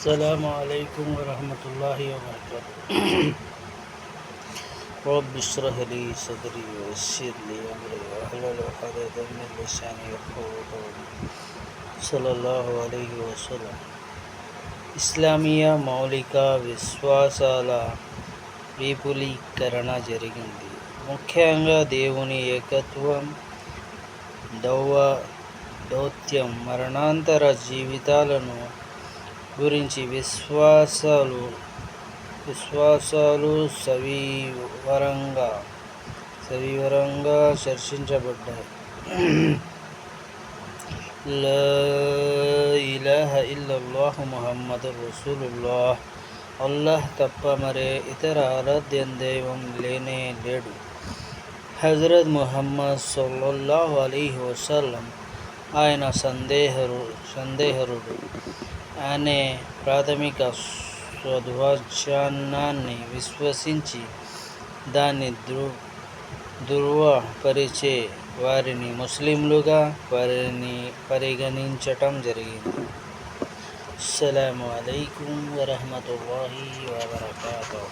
السلام عليكم ورحمة الله وبركاته رب اشرح لي صدري ويسر لي أمري واحلل عقدة من لساني يفقهوا قولي صلى الله عليه وسلم ఇస్లామీయ మౌలిక విశ్వాసాల విపులీకరణ జరిగింది ముఖ్యంగా దేవుని ఏకత్వం దౌవ దౌత్యం మరణాంతర జీవితాలను గురించి విశ్వాసాలు విశ్వాసాలు సవివరంగా సవివరంగా చర్చించబడ్డాయి. లా ఇలాహ ఇల్లల్లాహు ముహమ్మద్ రసూలుల్లాహ్. అల్లాహ్ తప్ప మరే ఇతర ఆరాధ్యం దైవం లేనే లేడు. హజరత్ ముహమ్మద్ సల్లల్లాహు అలీ వసల్లం. ఆయన సందేహరు సందేహరుడు. అనే ప్రాథమిక స్వధ్వజానాన్ని విశ్వసించి దాన్ని ధృ ధృవపరిచే వారిని ముస్లింలుగా వారిని పరిగణించటం జరిగింది. అస్సలం అలైకుం వరహమతుల్లాహి వబర్కాతుహు